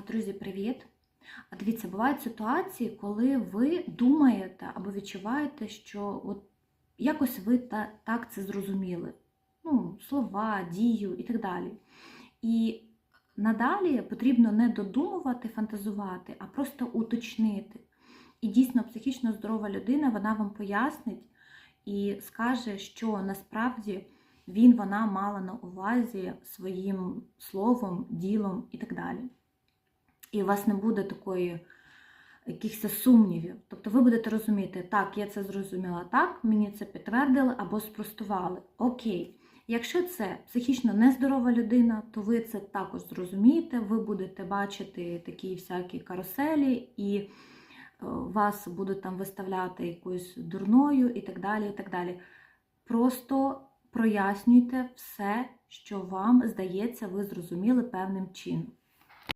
Друзі, привіт! Дивіться, бувають ситуації, коли ви думаєте або відчуваєте, що от якось ви та, так це зрозуміли. Ну, слова, дію і так далі. І надалі потрібно не додумувати, фантазувати, а просто уточнити. І дійсно психічно здорова людина вона вам пояснить і скаже, що насправді він, вона мала на увазі своїм словом, ділом і так далі. І у вас не буде такої якихось сумнівів. Тобто ви будете розуміти, так, я це зрозуміла так, мені це підтвердили або спростували. Окей. Якщо це психічно нездорова людина, то ви це також зрозумієте, ви будете бачити такі всякі каруселі, і е, вас будуть там виставляти якоюсь дурною і так далі. і так далі. Просто прояснюйте все, що вам здається, ви зрозуміли певним чином.